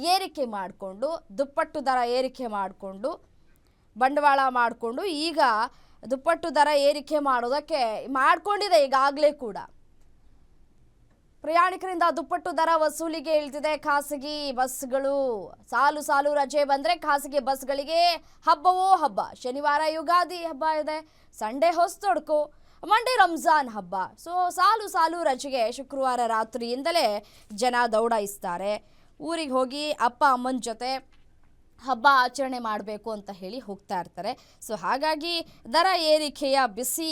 ಏರಿಕೆ ಮಾಡಿಕೊಂಡು, ದುಪ್ಪಟ್ಟು ದರ ಏರಿಕೆ ಮಾಡಿಕೊಂಡು, ಬಂಡವಾಳ ಮಾಡಿಕೊಂಡು, ಈಗ ದುಪ್ಪಟ್ಟು ದರ ಏರಿಕೆ ಮಾಡೋದಕ್ಕೆ ಮಾಡ್ಕೊಂಡಿದೆ ಈಗಾಗಲೇ ಕೂಡ. ಪ್ರಯಾಣಿಕರಿಂದ ದುಪ್ಪಟ್ಟು ದರ ವಸೂಲಿಗೆ ಇಳಿದಿದೆ. ಖಾಸಗಿ ಬಸ್ಗಳು ಸಾಲು ಸಾಲು ರಜೆ ಬಂದರೆ ಖಾಸಗಿ ಬಸ್ಗಳಿಗೆ ಹಬ್ಬವೋ ಹಬ್ಬ. ಶನಿವಾರ ಯುಗಾದಿ ಹಬ್ಬ ಇದೆ. ಸಂಡೇ ಹೊಸ್ತೊಡ್ಕು. ಮಂಡೇ ರಂಜಾನ್ ಹಬ್ಬ. ಸೊ, ಸಾಲು ಸಾಲು ರಜೆಗೆ ಶುಕ್ರವಾರ ರಾತ್ರಿಯಿಂದಲೇ ಜನ ದೌಡಾಯಿಸ್ತಾರೆ. ಊರಿಗೆ ಹೋಗಿ ಅಪ್ಪ, ಅಮ್ಮನ ಜೊತೆ ಹಬ್ಬ ಆಚರಣೆ ಮಾಡಬೇಕು ಅಂತ ಹೇಳಿ ಹೋಗ್ತಾ ಇರ್ತಾರೆ. ಸೊ ಹಾಗಾಗಿ ದರ ಏರಿಕೆಯ ಬಿಸಿ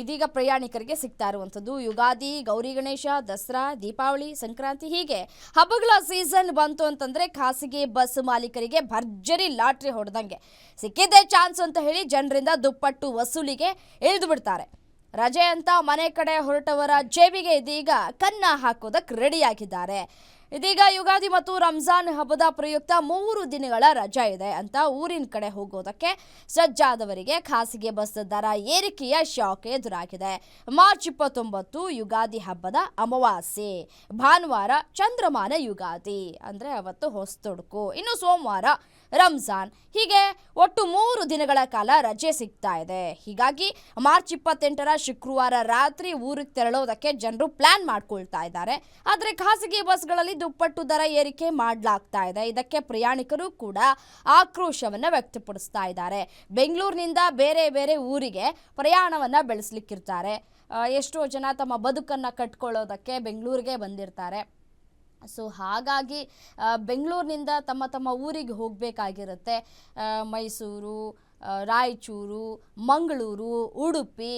ಇದೀಗ ಪ್ರಯಾಣಿಕರಿಗೆ ಸಿಗ್ತಾ ಇರುವಂಥದ್ದು. ಯುಗಾದಿ, ಗೌರಿ ಗಣೇಶ, ದಸರಾ, ದೀಪಾವಳಿ, ಸಂಕ್ರಾಂತಿ ಹೀಗೆ ಹಬ್ಬಗಳ ಸೀಸನ್ ಬಂತು ಅಂತಂದರೆ ಖಾಸಗಿ ಬಸ್ ಮಾಲೀಕರಿಗೆ ಭರ್ಜರಿ ಲಾಟ್ರಿ ಹೊಡೆದಂಗೆ ಸಿಕ್ಕಿದ್ದೇ ಚಾನ್ಸ್ ಅಂತ ಹೇಳಿ ಜನರಿಂದ ದುಪ್ಪಟ್ಟು ವಸೂಲಿಗೆ ಇಳಿದು ಬಿಡ್ತಾರೆ. ರಜೆ ಅಂತ ಮನೆ ಕಡೆ ಹೊರಟವರ ಜೇಬಿಗೆ ಇದೀಗ ಕನ್ನ ಹಾಕೋದಕ್ಕೆ ರೆಡಿಯಾಗಿದ್ದಾರೆ ಇದೀಗ ಯುಗಾದಿ ಮತ್ತು ರಂಜಾನ್ ಹಬ್ಬದ ಪ್ರಯುಕ್ತ ಮೂರು ದಿನಗಳ ರಜಾ ಇದೆ ಅಂತ ಊರಿನ ಕಡೆ ಹೋಗೋದಕ್ಕೆ ಸಜ್ಜಾದವರಿಗೆ ಖಾಸಗಿ ಬಸ್ ದರ ಏರಿಕೆಯ ಶಾಕ್ ಎದುರಾಗಿದೆ. ಮಾರ್ಚ್ ಇಪ್ಪತ್ತೊಂಬತ್ತು ಯುಗಾದಿ ಹಬ್ಬದ ಅಮಾವಾಸ್ಯೆ, ಭಾನುವಾರ ಚಂದ್ರಮಾನ ಯುಗಾದಿ. ಅಂದ್ರೆ ಅವತ್ತು ಹೊಸ್ತೊಡುಕು. ಇನ್ನು ಸೋಮವಾರ ರಂಜಾನ್. ಹೀಗೆ ಒಟ್ಟು ಮೂರು ದಿನಗಳ ಕಾಲ ರಜೆ ಸಿಗ್ತಾ ಇದೆ. ಹೀಗಾಗಿ ಮಾರ್ಚ್ ಇಪ್ಪತ್ತೆಂಟರ ಶುಕ್ರವಾರ ರಾತ್ರಿ ಊರಿಗೆ ತೆರಳೋದಕ್ಕೆ ಜನರು ಪ್ಲಾನ್ ಮಾಡ್ಕೊಳ್ತಾ ಇದ್ದಾರೆ. ಆದರೆ ಖಾಸಗಿ ಬಸ್ಗಳಲ್ಲಿ ದುಪ್ಪಟ್ಟು ದರ ಏರಿಕೆ ಮಾಡಲಾಗ್ತಾ ಇದೆ. ಇದಕ್ಕೆ ಪ್ರಯಾಣಿಕರು ಕೂಡ ಆಕ್ರೋಶವನ್ನು ವ್ಯಕ್ತಪಡಿಸ್ತಾ ಇದ್ದಾರೆ. ಬೆಂಗಳೂರಿನಿಂದ ಬೇರೆ ಬೇರೆ ಊರಿಗೆ ಪ್ರಯಾಣವನ್ನು ಬೆಳೆಸ್ಲಿಕ್ಕಿರ್ತಾರೆ. ಎಷ್ಟೋ ಜನ ತಮ್ಮ ಬದುಕನ್ನು ಕಟ್ಕೊಳ್ಳೋದಕ್ಕೆ ಬೆಂಗಳೂರಿಗೆ ಬಂದಿರ್ತಾರೆ. ಸೊ ಹಾಗಾಗಿ ಬೆಂಗಳೂರಿನಿಂದ ತಮ್ಮ ತಮ್ಮ ಊರಿಗೆ ಹೋಗಬೇಕಾಗಿರುತ್ತೆ. ಮೈಸೂರು ರಾಯಚೂರು ಮಂಗಳೂರು ಉಡುಪಿ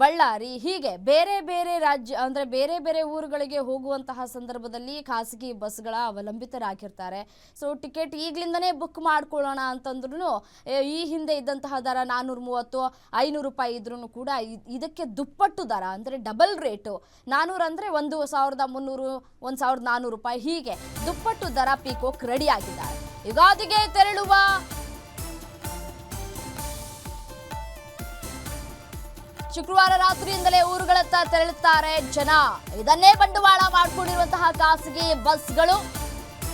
ಬಳ್ಳಾರಿ ಹೀಗೆ ಬೇರೆ ಬೇರೆ ರಾಜ್ಯ, ಅಂದರೆ ಬೇರೆ ಬೇರೆ ಊರುಗಳಿಗೆ ಹೋಗುವಂತಹ ಸಂದರ್ಭದಲ್ಲಿ ಖಾಸಗಿ ಬಸ್ಗಳ ಅವಲಂಬಿತರಾಗಿರ್ತಾರೆ. ಸೊ ಟಿಕೆಟ್ ಈಗಲಿಂದನೇ ಬುಕ್ ಮಾಡ್ಕೊಳ್ಳೋಣ ಅಂತಂದ್ರೂ ಈ ಹಿಂದೆ ಇದ್ದಂತಹ ದರ ನಾನ್ನೂರು ಮೂವತ್ತು ಐನೂರು ರೂಪಾಯಿ ಇದ್ರೂ ಕೂಡ ಇದಕ್ಕೆ ದುಪ್ಪಟ್ಟು ದರ, ಅಂದರೆ ಡಬಲ್ ರೇಟು ನಾನ್ನೂರು ಅಂದರೆ ಒಂದು ಸಾವಿರದ ಮುನ್ನೂರು, ಒಂದು ಸಾವಿರದ ನಾನ್ನೂರು ರೂಪಾಯಿ ಹೀಗೆ ದುಪ್ಪಟ್ಟು ದರ ಪೀಕೋಕ್ ರೆಡಿ ಆಗಿದ್ದಾರೆ. ಯುಗಾದಿಗೆ ತೆರಳುವ ಶುಕ್ರವಾರ ರಾತ್ರಿಯಿಂದಲೇ ಊರುಗಳತ್ತ ತೆರಳುತ್ತಾರೆ ಜನ. ಇದನ್ನೇ ಬಂಡವಾಳ ಮಾಡಿಕೊಂಡಿರುವಂತಹ ಖಾಸಗಿ ಬಸ್ಗಳು.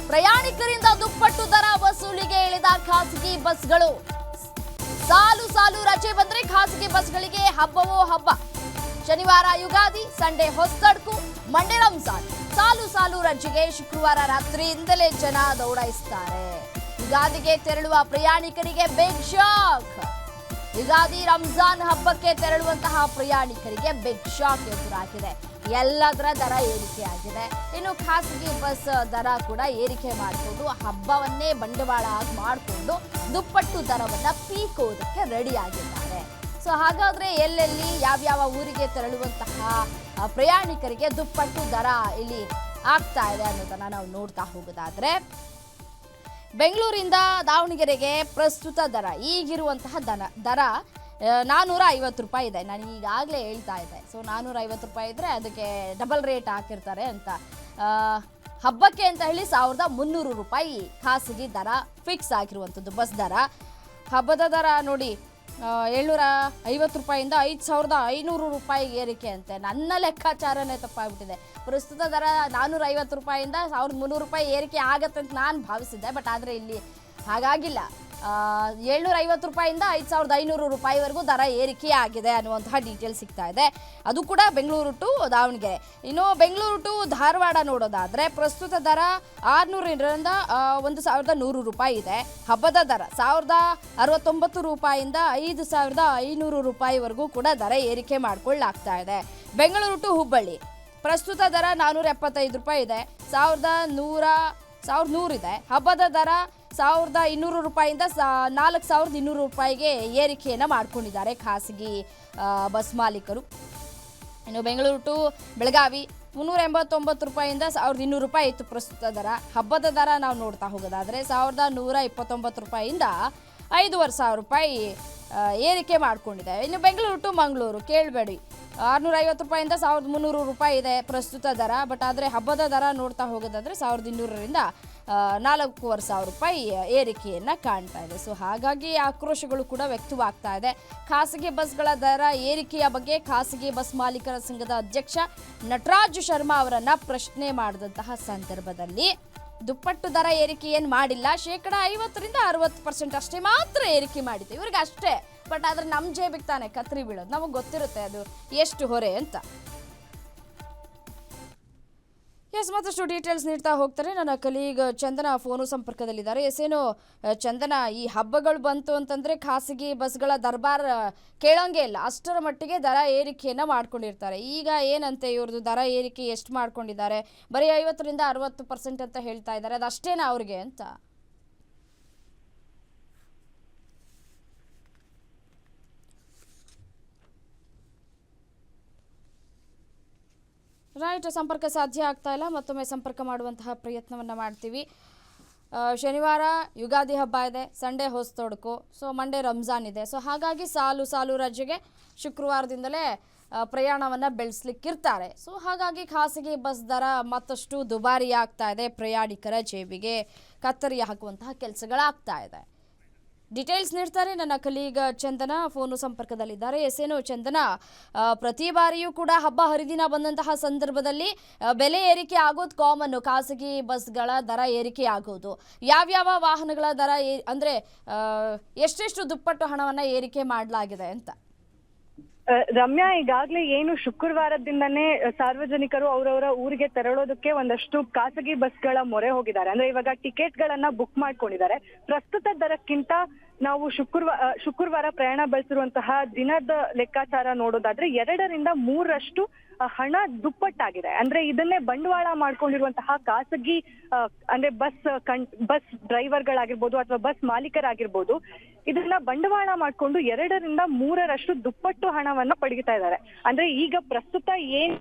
ಪ್ರಯಾಣಿಕರಿಂದ ದುಪ್ಪಟ್ಟು ದರ ವಸೂಲಿಗೆ ಇಳಿದ ಖಾಸಗಿ ಬಸ್ಗಳು. ಸಾಲು ಸಾಲು ರಜೆ ಬಂದ್ರೆ ಖಾಸಗಿ ಬಸ್ಗಳಿಗೆ ಹಬ್ಬವೋ ಹಬ್ಬ. ಶನಿವಾರ ಯುಗಾದಿ, ಸಂಡೇ ಹೊಸ್ತಡ್ಕು, ಮಂಡೆ ರಂಜಾನ್. ಸಾಲು ಸಾಲು ರಜೆಗೆ ಶುಕ್ರವಾರ ರಾತ್ರಿಯಿಂದಲೇ ಜನ ದೌಡಾಯಿಸ್ತಾರೆ. ಯುಗಾದಿಗೆ ತೆರಳುವ ಪ್ರಯಾಣಿಕರಿಗೆ ಬಿಗ್ ಶಾಕ್ ಯುಗಾದಿ ರಂಜಾನ್ ಹಬ್ಬಕ್ಕೆ ತೆರಳುವಂತಹ ಪ್ರಯಾಣಿಕರಿಗೆ ಬಿಗ್ ಶಾಕ್ ಎದುರಾಗಿದೆ. ಎಲ್ಲದರ ದರ ಏರಿಕೆಯಾಗಿದೆ. ಇನ್ನು ಖಾಸಗಿ ಬಸ್ ದರ ಕೂಡ ಏರಿಕೆ ಮಾಡಿಕೊಂಡು ಹಬ್ಬವನ್ನೇ ಬಂಡವಾಳ ಮಾಡಿಕೊಂಡು ದುಪ್ಪಟ್ಟು ದರವನ್ನ ಪೀಕೋದಕ್ಕೆ ರೆಡಿ ಆಗಿದ್ದಾರೆ ಸೊ ಹಾಗಾದ್ರೆ ಎಲ್ಲೆಲ್ಲಿ, ಯಾವ್ಯಾವ ಊರಿಗೆ ತೆರಳುವಂತಹ ಪ್ರಯಾಣಿಕರಿಗೆ ದುಪ್ಪಟ್ಟು ದರ ಇಲ್ಲಿ ಆಗ್ತಾ ಇದೆ ಅನ್ನೋದನ್ನ ನಾವು ನೋಡ್ತಾ ಹೋಗೋದಾದ್ರೆ ಬೆಂಗಳೂರಿಂದ ದಾವಣಗೆರೆಗೆ ಪ್ರಸ್ತುತ ದರ, ಈಗಿರುವಂತಹ ದನ, ದರ ನಾನ್ನೂರ ಐವತ್ತು ರೂಪಾಯಿ ಇದೆ. ನಾನು ಈಗಾಗಲೇ ಹೇಳ್ತಾ ಇದ್ದೆ. ಸೊ ನಾನ್ನೂರ ಐವತ್ತು ರೂಪಾಯಿ ಇದ್ದರೆ ಅದಕ್ಕೆ ಡಬಲ್ ರೇಟ್ ಹಾಕಿರ್ತಾರೆ ಅಂತ. ಹಬ್ಬಕ್ಕೆ ಅಂತ ಹೇಳಿ ಸಾವಿರದ ಮುನ್ನೂರು ರೂಪಾಯಿ ಖಾಸಗಿ ದರ ಫಿಕ್ಸ್ ಆಗಿರುವಂಥದ್ದು, ಬಸ್ ದರ. ಹಬ್ಬದ ದರ ನೋಡಿ ಏಳ್ನೂರ ಐವತ್ತು ರೂಪಾಯಿಂದ ಐದು ಸಾವಿರದ ಐನೂರು ರೂಪಾಯಿ ಏರಿಕೆ ಅಂತೆ. ನನ್ನ ಲೆಕ್ಕಾಚಾರನೇ ತಪ್ಪಾಗ್ಬಿಟ್ಟಿದೆ. ಪ್ರಸ್ತುತ ದರ ನಾನ್ನೂರ ಐವತ್ತು ರೂಪಾಯಿಂದ ಸಾವಿರದ ಮುನ್ನೂರು ರೂಪಾಯಿ ಏರಿಕೆ ಆಗತ್ತೆ ಅಂತ ನಾನು ಭಾವಿಸಿದ್ದೆ, ಬಟ್ ಆದರೆ ಇಲ್ಲಿ ಹಾಗಾಗಿಲ್ಲ. ಏಳ್ನೂರ ಐವತ್ತು ರೂಪಾಯಿಂದ ಐದು ಸಾವಿರದ ಐನೂರು ರೂಪಾಯಿವರೆಗೂ ದರ ಏರಿಕೆ ಆಗಿದೆ ಅನ್ನುವಂತಹ ಡೀಟೇಲ್ ಸಿಗ್ತಾ ಇದೆ. ಅದು ಕೂಡ ಬೆಂಗಳೂರು ಟು ದಾವಣಗೆರೆ. ಇನ್ನು ಬೆಂಗಳೂರು ಟು ಧಾರವಾಡ ನೋಡೋದಾದ್ರೆ ಪ್ರಸ್ತುತ ದರ ಆರುನೂರರಿಂದ ಒಂದು ಸಾವಿರದ ನೂರು ರೂಪಾಯಿ ಇದೆ. ಹಬ್ಬದ ದರ ಸಾವಿರದ ಅರವತ್ತೊಂಬತ್ತು ರೂಪಾಯಿಂದ ಐದು ಸಾವಿರದ ಐನೂರು ರೂಪಾಯಿವರೆಗೂ ಕೂಡ ದರ ಏರಿಕೆ ಮಾಡ್ಕೊಳ್ಳಾಗ್ತಾ ಇದೆ. ಬೆಂಗಳೂರು ಟು ಹುಬ್ಬಳ್ಳಿ. ಪ್ರಸ್ತುತ ದರ ನಾನ್ನೂರ ಎಪ್ಪತ್ತೈದು ರೂಪಾಯಿ ಇದೆ. ಸಾವಿರದ ನೂರ ಸಾವಿರದ ನೂರಿದೆ. ಹಬ್ಬದ ದರ ಸಾವಿರದ ಇನ್ನೂರು ರೂಪಾಯಿಂದ ನಾಲ್ಕು ಸಾವಿರದ ಇನ್ನೂರು ರೂಪಾಯಿಗೆ ಏರಿಕೆಯನ್ನು ಮಾಡ್ಕೊಂಡಿದ್ದಾರೆ ಖಾಸಗಿ ಬಸ್ ಮಾಲೀಕರು. ಇನ್ನು ಬೆಂಗಳೂರು ಟು ಬೆಳಗಾವಿ ಮುನ್ನೂರ ಎಂಬತ್ತೊಂಬತ್ತು ರೂಪಾಯಿಂದ ಸಾವಿರದ ಇನ್ನೂರು ರೂಪಾಯಿ ಇತ್ತು ಪ್ರಸ್ತುತ ದರ. ಹಬ್ಬದ ದರ ನಾವು ನೋಡ್ತಾ ಹೋಗೋದಾದರೆ ಸಾವಿರದ ನೂರ ಇಪ್ಪತ್ತೊಂಬತ್ತು ರೂಪಾಯಿಂದ ಐದೂವರೆ ಸಾವಿರ ರೂಪಾಯಿ ಏರಿಕೆ ಮಾಡಿಕೊಂಡಿದೆ. ಇನ್ನು ಬೆಂಗಳೂರು ಟು ಮಂಗಳೂರು, ಕೇಳಬೇಡಿ. ಆರುನೂರ ಐವತ್ತು ರೂಪಾಯಿಂದ ಸಾವಿರದ ಮುನ್ನೂರು ರೂಪಾಯಿ ಇದೆ ಪ್ರಸ್ತುತ ದರ, ಬಟ್ ಆದರೆ ಹಬ್ಬದ ದರ ನೋಡ್ತಾ ಹೋಗೋದಾದರೆ ಸಾವಿರದ ಇನ್ನೂರರಿಂದ ನಾಲ್ಕೂವರೆ ಸಾವಿರ ರೂಪಾಯಿ ಏರಿಕೆಯನ್ನು ಕಾಣ್ತಾ ಇದೆ. ಸೊ ಹಾಗಾಗಿ ಆಕ್ರೋಶಗಳು ಕೂಡ ವ್ಯಕ್ತವಾಗ್ತಾ ಇದೆ. ಖಾಸಗಿ ಬಸ್ಗಳ ದರ ಏರಿಕೆಯ ಬಗ್ಗೆ ಖಾಸಗಿ ಬಸ್ ಮಾಲೀಕರ ಸಂಘದ ಅಧ್ಯಕ್ಷ ನಟರಾಜು ಶರ್ಮಾ ಅವರನ್ನು ಪ್ರಶ್ನೆ ಮಾಡಿದಂತಹ ಸಂದರ್ಭದಲ್ಲಿ ದುಪ್ಪಟ್ಟು ದರ ಏರಿಕೆ ಏನು ಮಾಡಿಲ್ಲ. ಶೇಕಡ ಐವತ್ತರಿಂದ ಅರವತ್ತು ಪರ್ಸೆಂಟ್ ಅಷ್ಟೇ ಮಾತ್ರ ಏರಿಕೆ ಮಾಡಿದೆ. ಇವ್ರಿಗೆ ಅಷ್ಟೇ ಬಟ್ ಆದರೆ ನಮ್ಮ ಜೇಬಿಗೆ ತಾನೆ ಕತ್ರಿ ಬೀಳೋದು. ನಮಗೆ ಗೊತ್ತಿರುತ್ತೆ ಅದು ಎಷ್ಟು ಹೊರೆ ಅಂತ. ಎಸ್ ಮತ್ತಷ್ಟು ಡೀಟೇಲ್ಸ್ ನೀಡ್ತಾ ಹೋಗ್ತಾರೆ. ನನ್ನ ಕಲೀಗ್ ಚಂದನ ಫೋನು ಸಂಪರ್ಕದಲ್ಲಿದ್ದಾರೆ. ಎಸ್ ಏನು ಚಂದನ, ಈ ಹಬ್ಬಗಳು ಬಂತು ಅಂತಂದ್ರೆ ಖಾಸಗಿ ಬಸ್ಗಳ ದರ್ಬಾರ್ ಕೇಳೋಂಗೆ ಇಲ್ಲ. ಅಷ್ಟರ ಮಟ್ಟಿಗೆ ದರ ಏರಿಕೆಯನ್ನ ಮಾಡ್ಕೊಂಡಿರ್ತಾರೆ. ಈಗ ಏನಂತೆ ಇವ್ರದ್ದು ದರ ಏರಿಕೆ ಎಷ್ಟು ಮಾಡ್ಕೊಂಡಿದ್ದಾರೆ? ಬರೀ ಐವತ್ತರಿಂದ ಅರವತ್ತು ಪರ್ಸೆಂಟ್ ಅಂತ ಹೇಳ್ತಾ ಇದ್ದಾರೆ. ಅದಷ್ಟೇನಾ ಅವ್ರಿಗೆ ಅಂತ? ರೈಟ್ ಸಂಪರ್ಕ ಸಾಧ್ಯ ಆಗ್ತಾ ಇಲ್ಲ. ಮತ್ತೊಮ್ಮೆ ಸಂಪರ್ಕ ಮಾಡುವಂತಹ ಪ್ರಯತ್ನವನ್ನು ಮಾಡ್ತೀವಿ. ಶನಿವಾರ ಯುಗಾದಿ ಹಬ್ಬ ಇದೆ. ಸಂಡೇ ಹೊಸ್ತೊಡ್ಕು ಸೊ ಮಂಡೇ ರಂಜಾನ್ ಇದೆ. ಸೊ ಹಾಗಾಗಿ ಸಾಲು ಸಾಲು ರಜೆಗೆ ಶುಕ್ರವಾರದಿಂದಲೇ ಪ್ರಯಾಣವನ್ನು ಬೆಳೆಸ್ಲಿಕ್ಕಿರ್ತಾರೆ. ಸೊ ಹಾಗಾಗಿ ಖಾಸಗಿ ಬಸ್ ದರ ಮತ್ತಷ್ಟು ದುಬಾರಿ ಆಗ್ತಾ ಇದೆ. ಪ್ರಯಾಣಿಕರ ಜೇಬಿಗೆ ಕತ್ತರಿ ಹಾಕುವಂತಹ ಕೆಲಸಗಳಾಗ್ತಾ ಇದೆ. ಡೀಟೇಲ್ಸ್ ನೀಡ್ತಾರೆ ನನ್ನ ಕಲೀಗ ಚಂದನ ಫೋನು ಸಂಪರ್ಕದಲ್ಲಿದ್ದಾರೆ. ಎಸೇನು ಚಂದನ ಪ್ರತಿ ಬಾರಿಯೂ ಕೂಡ ಹಬ್ಬ ಹರಿದಿನ ಬಂದಂತಹ ಸಂದರ್ಭದಲ್ಲಿ ಬೆಲೆ ಏರಿಕೆ ಆಗೋದು ಕಾಮನ್ ಖಾಸಗಿ ಬಸ್ಗಳ ದರ ಏರಿಕೆ ಆಗೋದು. ಯಾವ್ಯಾವ ವಾಹನಗಳ ದರ ಅಂದರೆ ಎಷ್ಟೆಷ್ಟು ದುಪ್ಪಟ್ಟು ಹಣವನ್ನು ಏರಿಕೆ ಮಾಡಲಾಗಿದೆ ಅಂತ. ರಮ್ಯಾ, ಈಗಾಗಲೇ ಏನು ಶುಕ್ರವಾರದಿಂದನೇ ಸಾರ್ವಜನಿಕರು ಅವರವರ ಊರಿಗೆ ತೆರಳೋದಕ್ಕೆ ಒಂದಷ್ಟು ಖಾಸಗಿ ಬಸ್ಗಳ ಮೊರೆ ಹೋಗಿದ್ದಾರೆ. ಅಂದ್ರೆ ಇವಾಗ ಟಿಕೆಟ್ ಗಳನ್ನ ಬುಕ್ ಮಾಡ್ಕೊಂಡಿದ್ದಾರೆ. ಪ್ರಸ್ತುತ ದರಕ್ಕಿಂತ ನಾವು ಶುಕ್ರವಾರ ಶುಕ್ರವಾರ ಪ್ರಯಾಣ ಬೆಳೆಸಿರುವಂತಹ ದಿನದ ಲೆಕ್ಕಾಚಾರ ನೋಡೋದಾದ್ರೆ ಎರಡರಿಂದ ಮೂರರಷ್ಟು ಹಣ ದುಪ್ಪಟ್ಟಾಗಿದೆ. ಅಂದ್ರೆ ಇದನ್ನೇ ಬಂಡವಾಳ ಮಾಡ್ಕೊಂಡಿರುವಂತಹ ಖಾಸಗಿ ಅಂದ್ರೆ ಬಸ್ ಕಂ ಬಸ್ ಡ್ರೈವರ್ಗಳಾಗಿರ್ಬೋದು ಅಥವಾ ಬಸ್ ಮಾಲೀಕರಾಗಿರ್ಬೋದು, ಇದನ್ನ ಬಂಡವಾಳ ಮಾಡ್ಕೊಂಡು ಎರಡರಿಂದ ಮೂರರಷ್ಟು ದುಪ್ಪಟ್ಟು ಹಣವನ್ನ ಪಡೀತಾ ಇದ್ದಾರೆ. ಅಂದ್ರೆ ಈಗ ಪ್ರಸ್ತುತ ಏನ್